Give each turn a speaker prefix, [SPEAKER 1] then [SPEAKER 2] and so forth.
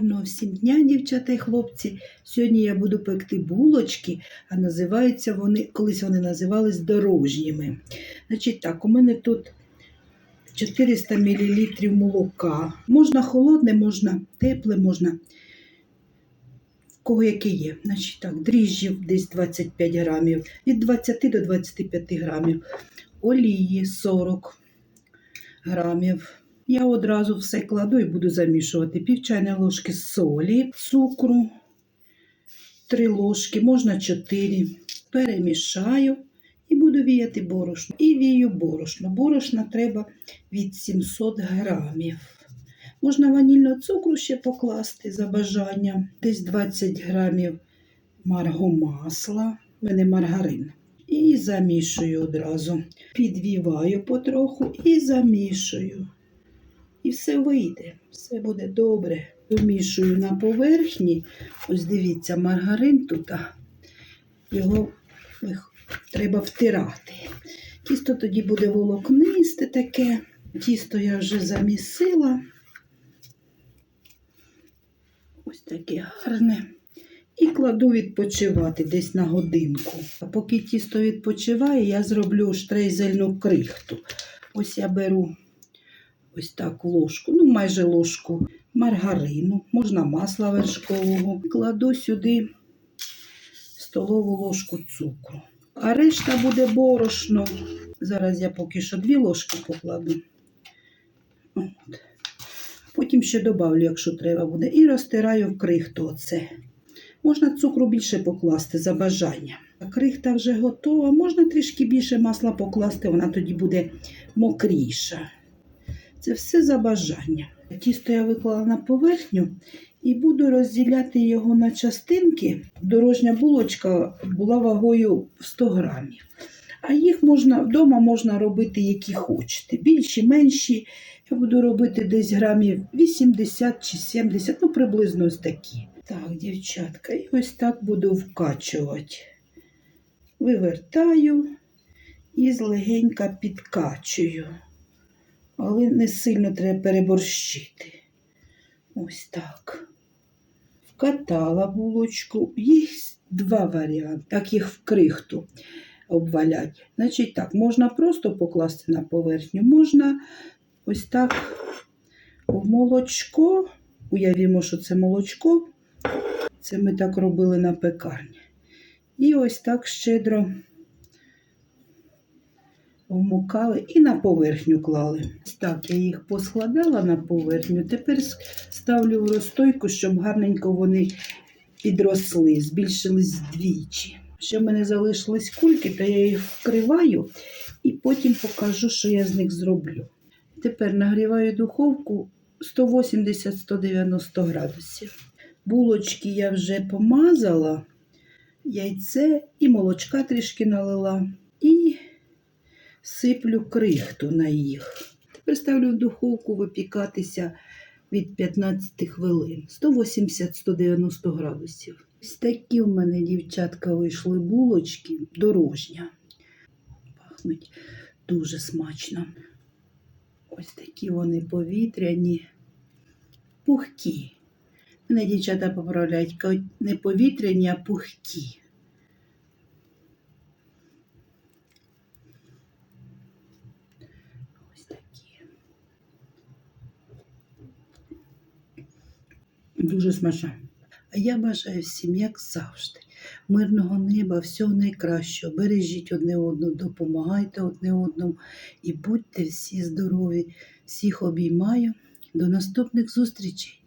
[SPEAKER 1] Гарного всім дня, дівчата і хлопці. Сьогодні я буду пекти булочки, а називаються вони, колись вони називались дорожніми. Значить так, у мене тут 400 мл молока. Можна холодне, можна тепле, можна кого яке є. Значить так, дріжджів десь 25 грамів, від 20 до 25 грамів, олії 40 грамів. Я одразу все кладу і буду замішувати. Пів чайної ложки солі, цукру, 3 ложки, можна 4. Перемішаю і буду віяти борошно. І вію борошно. Борошна треба від 700 грамів. Можна ванільного цукру ще покласти за бажанням. Десь 20 грамів маргомасла, в мене маргарин. І замішую одразу. Підвіваю потроху і замішую. І все вийде, все буде добре. Помішую на поверхні. Ось дивіться, маргарин тут, його треба втирати. Тісто тоді буде волокнисте таке. Тісто я вже замісила. Ось таке гарне. І кладу відпочивати десь на годинку. А поки тісто відпочиває, я зроблю штрейзельну крихту. Ось я беру ось так ложку, ну майже ложку маргарину, можна масла вершкового. Кладу сюди столову ложку цукру. А решта буде борошно. Зараз я поки що дві ложки покладу. От. Потім ще добавлю, якщо треба буде. І розтираю в крихту оце. Можна цукру більше покласти за бажанням. Крихта вже готова. Можна трішки більше масла покласти, вона тоді буде мокріша. Це все за бажання. Тісто я виклала на поверхню і буду розділяти його на частинки. Дорожня булочка була вагою 100 грамів. А їх можна вдома можна робити, які хочете. Більші, менші. Я буду робити десь грамів 80 чи 70, ну приблизно ось такі. Так, дівчатка, і ось так буду вкачувати. Вивертаю і злегенька підкачую. Але не сильно треба переборщити. Ось так. Вкатала булочку. Їх два варіанти, так їх в крихту обвалять. Значить так, можна просто покласти на поверхню, можна ось так в молочко. Уявімо, що це молочко. Це ми так робили на пекарні. І ось так щедро вмукали і на поверхню клали. Так, я їх поскладала на поверхню. Тепер ставлю в розстойку, щоб гарненько вони підросли, збільшились вдвічі. Ще в мене залишились кульки, то я їх вкриваю і потім покажу, що я з них зроблю. Тепер нагріваю духовку 180-190 градусів. Булочки я вже помазала, яйце і молочка трішки налила. І сиплю крихту на їх. Тепер ставлю в духовку випікатися від 15 хвилин, 180-190 градусів. Ось такі в мене, дівчатка, вийшли булочки дорожня. Пахнуть дуже смачно. Ось такі вони повітряні, пухкі. Мене дівчата поправляють, не повітряні, а пухкі. Дуже смачно. А я бажаю всім, як завжди, мирного неба, всього найкращого. Бережіть одне одного, допомагайте одне одному і будьте всі здорові. Всіх обіймаю. До наступних зустрічей.